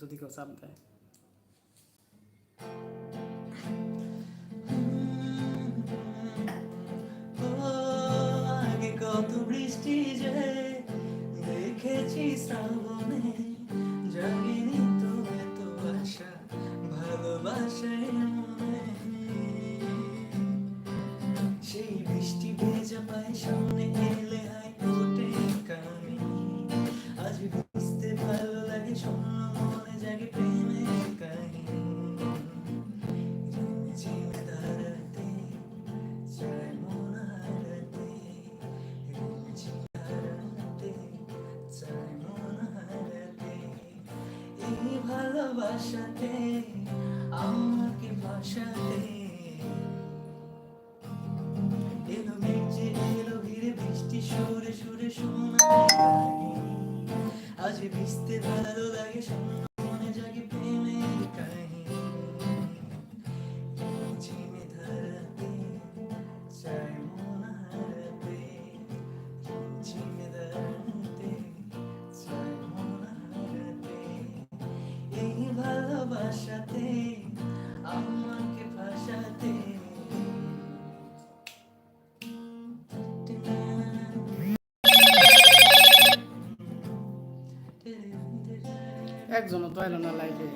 যদি কেউ চাপ দেয় কত বৃষ্টি যে দেখেছি শ্রাবণে জাগিনি তো আশা ভালোবাসায় সেই বৃষ্টি ভেজা পায় সামনে এলে হাই কোটে কামি আজ বুঝতে ভালো লাগে শূন্য ভালোবাসাতে, আমাকে ভাসাতে এলো মেঘে এলো ঘিরে বৃষ্টি, সুরে সুরে শোনা আজ ভিজতে ভালো লাগে শূন্য ভালোবাসাতে আমাকে ভাসাতে একজনও তো এলো না লাইভে